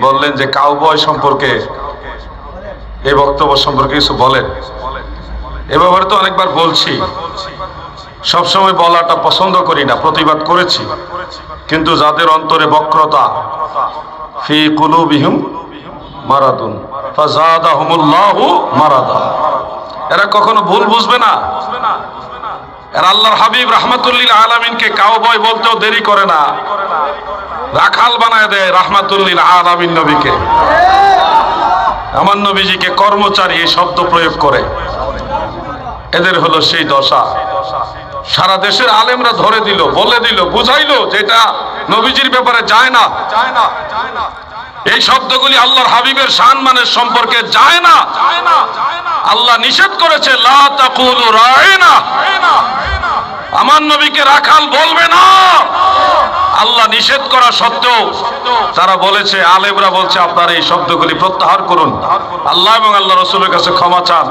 বললেন যে কাউবয় সম্পর্কে এই বক্তব্য সম্পর্কে কিছু বলেন। এ ব্যাপারে তো অনেকবার বলছি। সবসময় বলাটা পছন্দ করি না, প্রতিবাদ করেছি। কিন্তু যাদের অন্তরে বক্রতা, ফি কুলুবিহিম মারাদুন মারাদা। এরা কখনো ভুল বুঝবে না। এরা আল্লাহর হাবিব রাহমাতুল্লিল আলামিনকে কাউবয় বলতেও দেরি করে না। রাখাল বানায় দেয় রাহমাতুল্লিল আলামিন নবীকে। আমার নবীজিকে কর্মচারী এই শব্দ প্রয়োগ করে। এদের হলো সেই দশা। সারা দেশের আলেমরা ধরে দিল, বলে দিল, বুঝাইলো যেটা নবীজির ব্যাপারে যায় না। এই শব্দগুলি আল্লাহর হাবিবের সম্মানের সম্পর্কে যায় না। আল্লাহ নিষেধ করেছে আমার নবীকে রাখাল বলবে না। আল্লাহ নিষেধ করা সত্ত্বেও তারা বলেছে, আলেমরা বলছে, আপনারা এই শব্দগুলি প্রত্যাহার করুন। আল্লাহ এবং আল্লাহ রসুলের কাছে ক্ষমা চান।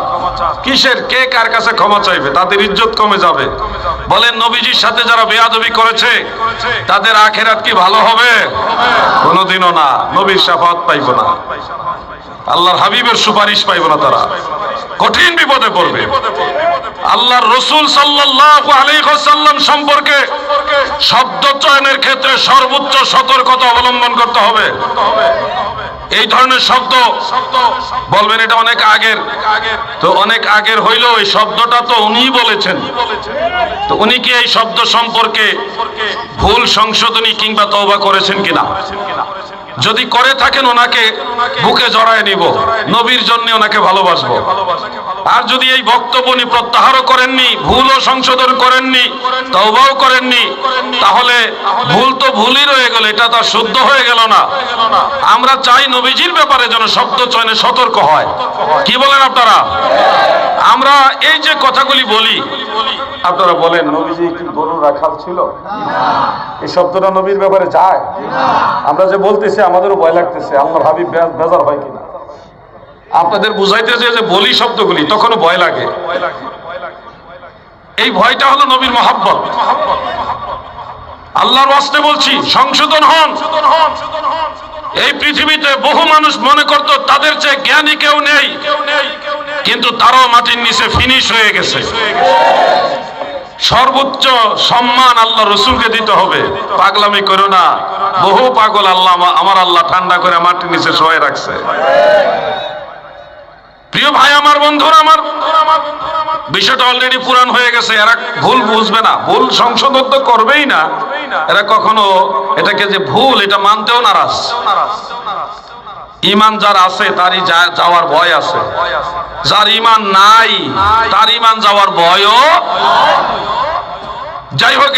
কিসের? কে কার কাছে ক্ষমা চাইবে? তাদের ইজ্জত কমে যাবে। বলেন, নবীজির সাথে যারা বেয়াদবি করেছে, তাদের আখেরাত কি ভালো হবে? কোনোদিনও না। নবীর সাফাত পাইব না। আল্লাহর হাবিবের সুপারিশ পাইব না তারা। কঠিন বিপদে পড়বে। আল্লাহর রসুল সাল্লাল্লাহু আলাইহি ওয়াসাল্লাম সম্পর্কে শব্দ চয়নের ক্ষেত্রে সর্বোচ্চ সতর্কতা অবলম্বন করতে হবে। এই ধরনের শব্দ বলবেন, এটা অনেক আগের। তো অনেক আগের হইলেও এই শব্দটা তো উনিই বলেছেন। তো উনি কি এই শব্দ সম্পর্কে ভুল সংশোধনী কিংবা তওবা করেছেন কিনা? যদি করে থাকেন ওনাকে বুকে জড়ায় নিব। নবীর জন্য ওনাকে ভালোবাসবো। আর যদি এই বক্তব্য উনি প্রত্যাহারও করেননি, ভুলও সংশোধন করেননি, তওবাও করেননি, তাহলে ভুল তো ভুলই রয়ে গেল, এটা তো শুদ্ধ হয়ে গেল না। আমরা চাই নবীজির ব্যাপারে যেন শব্দ চয়নে সতর্ক হয়। কি বলেন আপনারা? আমরা এই যে কথাগুলি বলি, আপনারা বলেন, নবীজি কি গরু রাখাল ছিল? এই শব্দটা নবীর ব্যাপারে যায়? আমরা যে বলতেছি, আমাদেরও ভয় লাগতেছে। আল্লাহ হাবিব বেজার হয় কিনা? আপনাদের বুঝাইতেছে যে বলি শব্দগুলি, তখনও ভয় লাগে। এই ভয়টা হলো নবীর মহাব্বত। আল্লাহর ওয়াস্তে বলছি, সংশোধন হন। এই পৃথিবীতে বহু মানুষ মনে করত, তাদের চেয়ে জ্ঞানী কেউ নেই। কিন্তু তারাও মাটির নিচে ফিনিশ হয়ে গেছে। সর্বোচ্চ সম্মান আল্লাহ রসুলকে দিতে হবে। পাগলামি করো না। বহু পাগল আল্লাহ আমার আল্লাহ ঠান্ডা করে মাটির নিচে শোয়ে রাখছে। প্রিয় ভাই, আমার বন্ধুরা, আমার বিষয়টা অলরেডি পুরান হয়ে গেছে। এরা ভুল বুঝবে না। ভুল সংশোধন তো করবেই না। এরা কখনো এটাকে যে ভুল, এটা মানতেও নারাজ। ইমান যার আছে, তারই যাওয়ার ভয় আছে। যার ইমান নাই, তার ইমান যাওয়ার ভয়ও যাই হোক